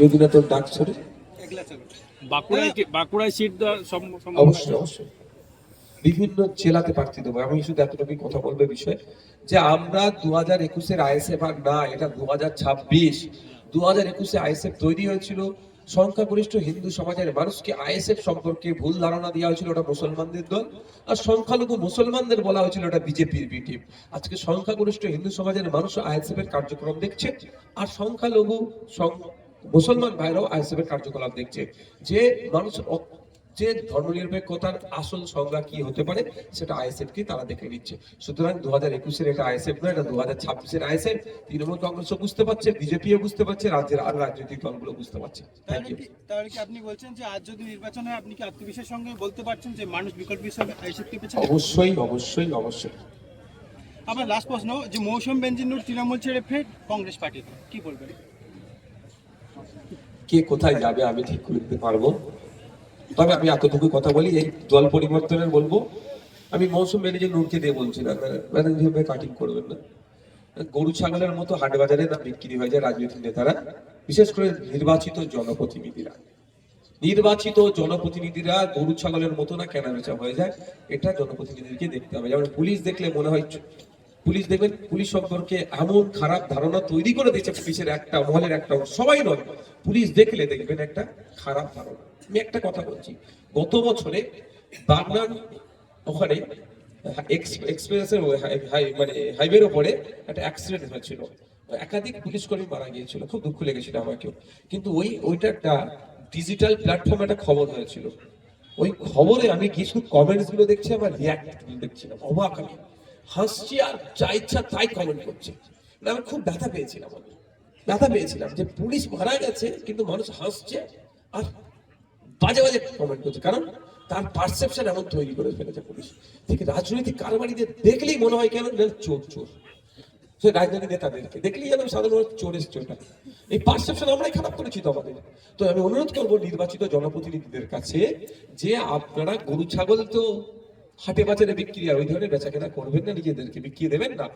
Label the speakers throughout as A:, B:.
A: যদি না তোর ডাক ছড়ে।
B: বাঁকুড়ায় বাঁকুড়ায় সিট
A: অবশ্যই অবশ্যই। বিভিন্ন জেলাতে প্রার্থী দেবো। আমি শুধু এতটুকুই কথা বলবে বিষয় যে আমরা দু হাজার একুশের আইএসএফ আর না এটা দু হাজার ছাব্বিশ। দু হাজার একুশে আইএসএফ তৈরি হয়েছিল। সংখ্যাগরিষ্ঠ হিন্দু সমাজের মানুষকে আইএসএফ সম্পর্কে ভুল ধারণা দেওয়া হয়েছিল ওটা মুসলমানদের দল। আর সংখ্যালঘু মুসলমানদের বলা হয়েছিল ওটা বিজেপির বি টিম আজকে সংখ্যাগরিষ্ঠ হিন্দু সমাজের মানুষ আইএসএফ এর কার্যক্রম দেখছে। আর সংখ্যালঘু সং- মুসলমান ভাইরাও আইএসএফ এর কার্যকলাপ দেখছে। যে মানুষ যে ধর্মনিরপেক্ষতার আসল সংজ্ঞা কি হতে পারে সেটা আইএসএফ কি তারা দেখে নিচ্ছে। সুতরাং দু হাজার একুশের এটা আইএসএফ নয় এটা দু হাজার ছাব্বিশের আইএসএফ। তৃণমূল কংগ্রেসও বুঝতে পারছে বিজেপিও বুঝতে পারছে রাজ্যের আর রাজনৈতিক দলগুলো বুঝতে পারছে।
C: তাহলে কি আপনি বলছেন যে আজ যদি নির্বাচন হয় আপনি কি আত্মবিশ্বাসের সঙ্গে বলতে পারছেন যে মানুষ বিকল্প হিসাবে আইসিটি পেছনে
A: অবশ্যই অবশ্যই অবশ্যই।
C: আমার লাস্ট প্রশ্ন যে মৌসুম বেঞ্জিনুর তৃণমূল ছেড়ে ফের কংগ্রেস পার্টি। কি বলবেন?
A: কে কোথায় যাবে আমি ঠিক করে দিতে পারব। তবে আমি এতটুকু কথা বলি, এই দল পরিবর্তনের বলব, আমি মৌসুম ম্যানেজার নূরকে দিয়ে বলছি, না ম্যানেজার কাটিং করবেন না। গরু ছাগলের মতো হাট বাজারে না বিক্রি হয়ে যায় রাজনৈতিক নেতারা, বিশেষ করে নির্বাচিত জনপ্রতিনিধিরা। নির্বাচিত জনপ্রতিনিধিরা গরু ছাগলের মতো না কেনা বেচা হয়ে যায়, এটা জনপ্রতিনিধিকে দেখতে হবে। যেমন পুলিশ দেখলে মনে হয় পুলিশ দেখবেন, পুলিশ সম্পর্কে এমন খারাপ ধারণা তৈরি করে দিচ্ছে পুলিশের একটা, মহলের একটা সবাই নয়, পুলিশ দেখলে দেখবেন একটা খারাপ ধারণা। আমি একটা কথা বলছি, গত বছরে বাগনান ওখানে এক্সপ্রেসের মানে হাইওয়ের ওপরে একটা অ্যাক্সিডেন্ট হয়েছিল। একাধিক পুলিশ কর্মী মারা গিয়েছিল, খুব দুঃখ লেগেছিল আমাকেও কিন্তু ওই, ওইটা একটা ডিজিটাল প্ল্যাটফর্মে একটা খবর হয়েছিল। ওই খবরে আমি কিছু কমেন্টসগুলো দেখছি আমার রিয়াক্ট দেখছিলাম অবাক আমি। হাসছি আর যা ইচ্ছা তাই কমেন্ট করছে। মানে আমি খুব ব্যথা পেয়েছিলাম আমি। ব্যথা পেয়েছিলাম যে পুলিশ মারা গেছে, কিন্তু মানুষ হাসছে আর বাজে বাজে কমেন্ট করছে। কারণ তার পারসেপশন এমন তৈরি করে ফেলেছে পুলিশ। ঠিক রাজনৈতিক কারবারিদের দেখলেই মনে হয় কেন চোর চোর। সে রাজনৈতিক নেতাদেরকে দেখলেই যেন সাধারণ চোর এসছে ওটা এই পারসেপশন আমরাই খারাপ করেছি তো আমাদের। তো আমি অনুরোধ করব নির্বাচিত জনপ্রতিনিধিদের কাছে যে আপনারা গরু, ছাগল তো হাটে বাজারে বিক্রি আর ওই ধরনের বেচা কেনা করবেন না, নিজেদেরকে বিক্রি দেবেন না।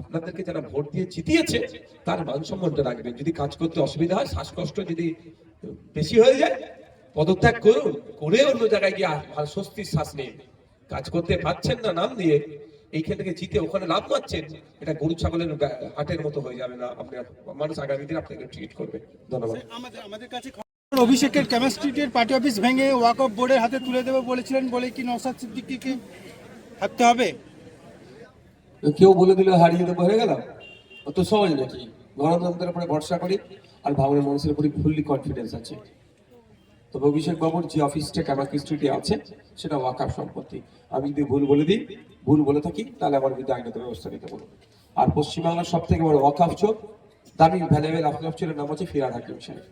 A: আপনাদেরকে যারা ভোট দিয়ে জিতিয়েছে, তার মান রাখবেন। যদি কাজ করতে অসুবিধা হয়, শ্বাসকষ্ট যদি বেশি হয়ে যায়, পদত্যাগ করুন, করে অন্য জায়গায় গিয়ে স্বস্তির শ্বাস নিন। কাজ করতে পারছেন না নাম দিয়ে, এইখান থেকে জিতে ওখানে লাভ পাচ্ছেন, এটা গরু ছাগলের হাটের মতো হয়ে যাবে না। আপনি মানুষ আগামী দিন আপনাকে ট্রিট করবে। ধন্যবাদ।
C: আমাদের কাছে অভিষেকের কেমিস্ট্রিটের পার্টি অফিস ভেঙে ওয়াক অফ বোর্ডের হাতে তুলে দেবে বলেছিলেন বলে কি নওসাদ সিদ্দিকীকে থাকতে হবে?
A: কেউ বলে দিলে হারিয়ে দেবো, হয়ে গেলাম অত সহজ নাকি? গণতন্ত্রের উপরে ভরসা করি আর ভাবনের মানুষের উপরে ফুললি কনফিডেন্স আছে। তবে অভিষেক বাবুর যে অফিসটা কামাকি আছে, সেটা ওয়াকাফ সম্পত্তি। আমি যদি ভুল বলে দিই, ভুল বলে থাকি, তাহলে আমার বিরুদ্ধে আইনত ব্যবস্থা নিতে বলব আর পশ্চিমবাংলার সব থেকে বড় ওয়াকাফ চোখ দামি ভ্যালেবেল ওয়াকাফ চোরের নাম হচ্ছে ফিরাদ হাকিম সাহেব।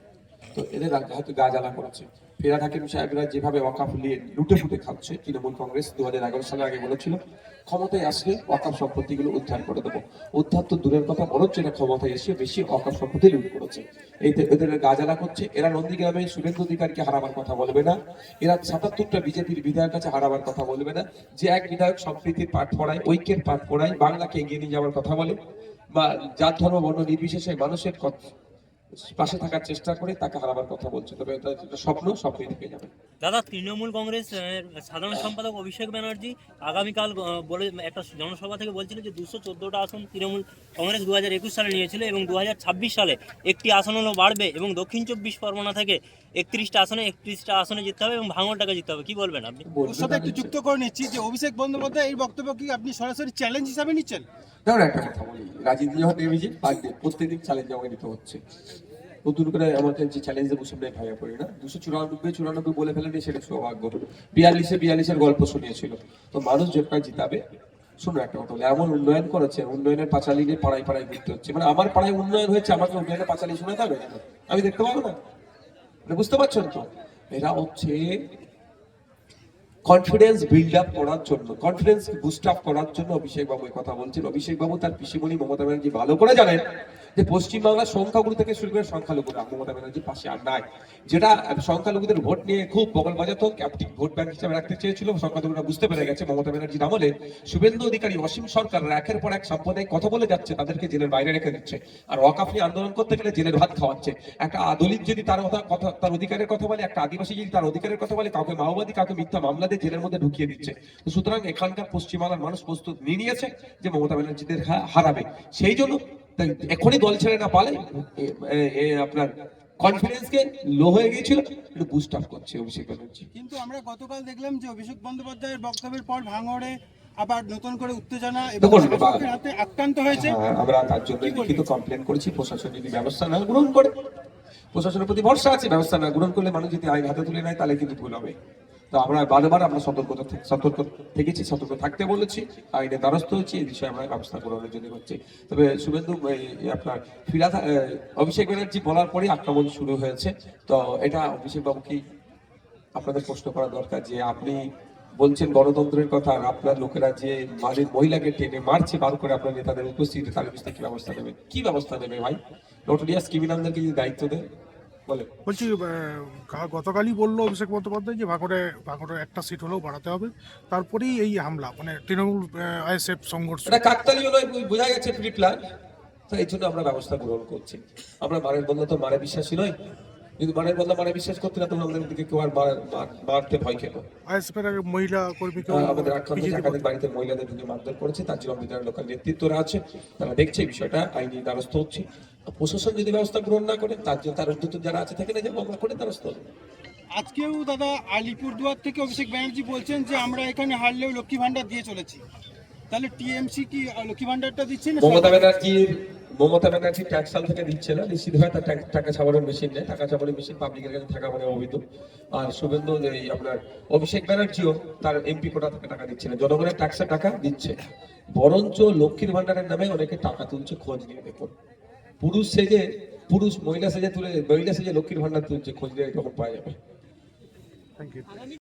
A: তো এদের হয়তো গা জ্বালা করেছে। ফিরাদ হাকিম সাহেবরা যেভাবে ওয়াকাফ নিয়ে লুটে ফুটে খাচ্ছে, তৃণমূল কংগ্রেস দু হাজার এগারো সালে আগে বলেছিল, ক্ষমতায় আসলে ওয়াকাফ সম্পত্তিগুলো উদ্ধার করে দেবো। উদ্ধার তো দূরের কথা, বরঞ্চ এরা ক্ষমতায় এসে বেশি ওয়াকাফ সম্পত্তি লুট করেছে। এই এদের গা জ্বালা করছে। এরা নন্দীগ্রামে শুভেন্দু অধিকারকে হারাবার কথা বলবে না। এরা সাতাত্তরটা বিজেপির বিধায়ক কাছে হারাবার কথা বলবে না। যে এক বিধায়ক সম্প্রীতির পাঠ পড়ায়, ঐক্যের পাঠ পড়ায়, বাংলাকে এগিয়ে নিয়ে যাওয়ার কথা বলে, বা জাত, ধর্ম, বর্ণ নির্বিশেষে মানুষের পাশে থাকার চেষ্টা করে তাকে হারাবার কথা বলছে। তবে এটা একটা স্বপ্ন স্বপ্নই থেকে যাবে।
D: দাদা তৃণমূল কংগ্রেস সাধারণ সম্পাদক অভিষেক ব্যানার্জি আগামীকাল বলে একটা জনসভা থেকে বলছিল যে দুশো চোদ্দোটা আসন তৃণমূল কংগ্রেস দু হাজার একুশ সালে নিয়েছিল এবং দু হাজার ছাব্বিশ সালে একটি আসন হলো বাড়বে এবং দক্ষিণ চব্বিশ পরগনা থেকে একত্রিশটা আসনে একত্রিশটা আসনে জিততে হবে এবং ভাঙড়টাকে জিততে হবে। কি বলবেন আপনি?
C: ওর সাথে একটু যুক্ত করে নিচ্ছি যে অভিষেক বন্দ্যোপাধ্যায় এই বক্তব্য কি আপনি সরাসরি চ্যালেঞ্জ হিসাবে নিচ্ছেন?
A: ধরুন একটা কথা বলি। যখন নেমেছি পার ডে প্রত্যেকদিন চ্যালেঞ্জ আমাকে নিতে হচ্ছে। নতুন করে আমাকে যে চ্যালেঞ্জ দেবো সামনে ভাইয়া পড়ি না। দুশো চুরানব্বই চুরানব্বই বলে ফেলেনি, সেটা সৌভাগ্য। বিয়াল্লিশে বিয়াল্লিশের গল্প শুনিয়েছিল। তো মানুষ যেটা জিতাবে, শুনো একটা কথা বলি, এমন উন্নয়ন করেছে, উন্নয়নের পাঁচালি নিয়ে পাড়ায় পাড়ায় ঘুরতে হচ্ছে। মানে আমার পাড়ায় উন্নয়ন হয়েছে, আমাকে উন্নয়নের পাঁচালি হবে? কেন? আমি দেখতে পাবো না? মানে বুঝতে পারছেন তো? এরা হচ্ছে কনফিডেন্স বিল্ড আপ করার জন্য কনফিডেন্স বুস্ট আপ করার জন্য অভিষেক বাবু কথা বলছেন। অভিষেক বাবু তার পিসিমণি মমতা ব্যানার্জি ভালো করে জানেন যে পশ্চিমবাংলার সংখ্যাগুরু থেকে শুরু করে সংখ্যালঘুরা মমতা ব্যানার্জির পাশে আর নাই। যেটা সংখ্যালঘুদের ভোট নিয়ে খুব বগল বাজাতো ক্যাপটিভ ভোট ব্যাংক হিসেবে রাখতে চেয়েছিল, সংখ্যালঘুরা বুঝতে পেরে গেছে মমতা ব্যানার্জির আমলে। শুভেন্দু অধিকারী, অসীম সরকার একের পর এক সাম্প্রদায়িক কথা বলে যাচ্ছে, তাদেরকে জেলের বাইরে রেখে দিচ্ছে। আর ওয়াকাফ আন্দোলন করতে গেলে জেলের ভাত খাওয়াচ্ছে। একটা দলিত যদি তার কথা, তার অধিকারের কথা বলে, একটা আদিবাসী যদি তার অধিকারের কথা বলে, কাউকে মাওবাদী, কাউকে মিথ্যা মামলা দিয়ে জেলের মধ্যে ঢুকিয়ে দিচ্ছে। তো সুতরাং এখানকার পশ্চিমবাংলার মানুষ প্রস্তুত নিয়ে নিয়েছে যে মমতা ব্যানার্জিদের হারাবে। সেই জন্য এখনই দল ছেড়ে না পালে আপনার কনফিডেন্সকে লো হয়ে গিয়েছিল একটু বুস্ট আপ করছে অভিষেক ব্যানার্জি।
C: কিন্তু আমরা গতকাল দেখলাম যে অভিষেক বন্দ্যোপাধ্যায়ের বক্তব্যের পর ভাঙড়ে আবার নতুন করে উত্তেজনা এবং হাতে আক্রান্ত হয়েছে।
A: হ্যাঁ, আমরা তার জন্য লিখিত কমপ্লেন করেছি প্রশাসন যদি ব্যবস্থা না গ্রহণ করে। প্রশাসনের প্রতি ভরসা আছে ব্যবস্থা না গ্রহণ করলে মানুষ যদি আইন হাতে তুলে নেয় তাহলে কিন্তু ভুল হবে। তো আমরা বারবার আমরা সতর্কতা সতর্ক থেকেছি, সতর্ক থাকতে বলেছি আইনের দ্বারস্থ হয়েছি, এই বিষয়ে আমরা ব্যবস্থা গ্রহণের জন্য করছি তবে শুভেন্দু আপনার ফিরাদ অভিষেক ব্যানার্জি বলার পরে আক্রমণ শুরু হয়েছে। তো এটা অভিষেক বাবু কি আপনাদের প্রশ্ন করা দরকার যে আপনি বলছেন গণতন্ত্রের কথা আর আপনার লোকেরা যে বাড়ির মহিলাকে টেনে মারছে, বার করে আপনার নেতাদের উপস্থিতি তার বিষয়ে কি ব্যবস্থা নেবে। কি ব্যবস্থা নেবে ভাই? নোটোরিয়াস ক্রিমিনালদেরকে যদি দায়িত্ব দেয়?
E: বলছি গতকালই বলল অভিষেক বন্দ্যোপাধ্যায় যে ভাঙড়ে ভাঙড়ে একটা সিট হলেও বাড়াতে হবে। তারপরেই এই হামলা মানে তৃণমূল আইএসএফ সংঘর্ষ।
A: এটা কাকতালীয় নয় বোঝা গেছে প্রি প্ল্যান তো এই জন্য আমরা ব্যবস্থা গ্রহণ করছি। আমরা মানের বন্ধু তো মানে বিশ্বাসী নয় যদি মারের বন্ধা মারে বিশ্বাস করতে না তখন আমাদের দিকে কেউ আর মারতে ভয়
E: মহিলা কর্মীকে
A: আহ, আমাদের আক্রান্ত একাধিক বাড়িতে মহিলাদের ঢুকে মারধর করেছে তার জন্য বিধান লোকাল নেতৃত্বরা আছে তারা দেখছে এই বিষয়টা আইনি দ্বারস্থ হচ্ছে। প্রশাসন যদি ব্যবস্থা গ্রহণ না করে তার জন্য তার উদ্যোগ যারা আছে থেকে না যাব আমরা করে দ্বারস্থ হব।
C: আজকেও দাদা আলিপুরদুয়ার থেকে অভিষেক ব্যানার্জি বলছেন যে আমরা এখানে হারলেও লক্ষ্মী ভান্ডার দিয়ে চলেছি। তাহলে টিএমসি কি লক্ষ্মী ভান্ডারটা দিচ্ছে না
A: মমতা ব্যানার্জির মমতা ব্যানার্জি ট্যাক্স সাল থেকে দিচ্ছে না। নিশ্চিত হয় তার টাকা- টাকা ছাপানোর মেশিন নেই। টাকা ছাপানোর মেশিন পাবলিকের কাছে থাকা মানে অবৈধ। আর শুভেন্দু এই আপনার অভিষেক ব্যানার্জিও তার এমপি কোটা থেকে টাকা দিচ্ছে না। জনগণের ট্যাক্সের টাকা দিচ্ছে বরঞ্চ লক্ষ্মীর ভান্ডারের নামে অনেকে টাকা তুলছে খোঁজ নিয়ে দেখুন। পুরুষ সেজে পুরুষ মহিলা সেজে তুলে মহিলা সেজে লক্ষ্মীর ভান্ডার তুলছে খোঁজ নিয়ে তখন পাওয়া যাবে।
E: Thank you